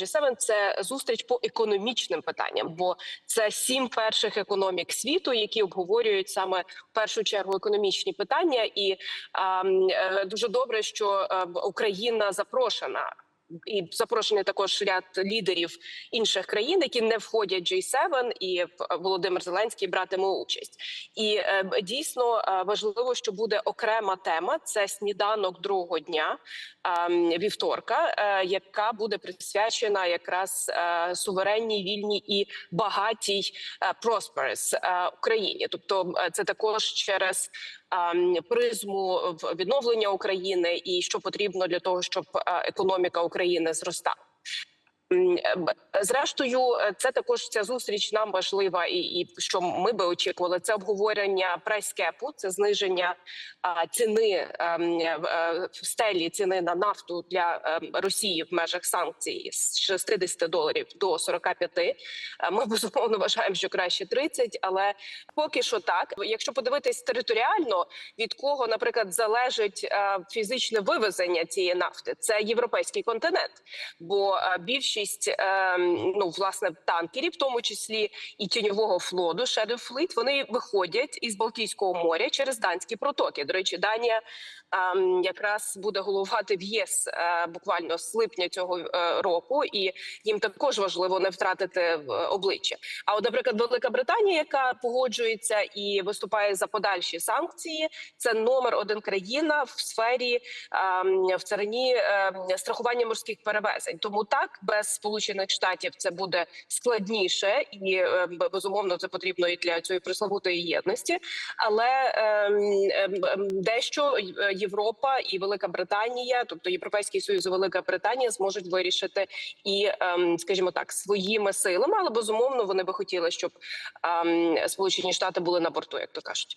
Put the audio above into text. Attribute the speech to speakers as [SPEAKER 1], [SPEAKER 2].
[SPEAKER 1] G7 – це зустріч по економічним питанням, бо це сім перших економік світу, які обговорюють саме в першу чергу економічні питання, і а, е, дуже добре, що е, Україна запрошена. І запрошений також ряд лідерів інших країн, які не входять в G7, і Володимир Зеленський братиме участь. І е, дійсно е, важливо, що буде окрема тема. Це сніданок другого дня ем, вівторка, е, яка буде присвячена якраз суверенній, вільній і багатій prosperous Україні. Тобто, це також через ем, призму відновлення України і що потрібно для того, щоб економіка України е, б- Зрештою, е, це також ця зустріч нам важлива, і, і що ми би очікували, це обговорення прайскепу, це зниження а, ціни ем, е, в стелі ціни на нафту для ем, Росії в межах санкцій з 60 доларів до 45. Е, Ми безумовно вважаємо, що краще 30, але поки що так. Якщо подивитись територіально, від кого, наприклад, залежить фізичне вивезення цієї нафти, це європейський континент, бо е, більшість е, ну власне танкерів, в тому числі і тіньового флоту Shadow Fleet, вони виходять із Балтійського моря через данські протоки. До речі, Данія ем, якраз буде головувати в ЄС е, буквально з липня цього е, року, і їм також важливо не втратити е, обличчя. А от, наприклад, Велика Британія, яка погоджується і виступає за подальші санкції, це номер один країна в сфері ем, в царині ем, страхування морських перевезень. Тому так без сполучених штатів це буде складніше, і е, безумовно це потрібно і для цієї пресловутої єдності. Але ем, ем, ем, дещо е, Європа і Велика Британія, тобто Європейський Союз і Велика Британія, зможуть вирішити і, ем, скажімо так, своїми силами, але безумовно вони би хотіли, щоб ем, Сполучені Штати були на борту, як то кажуть.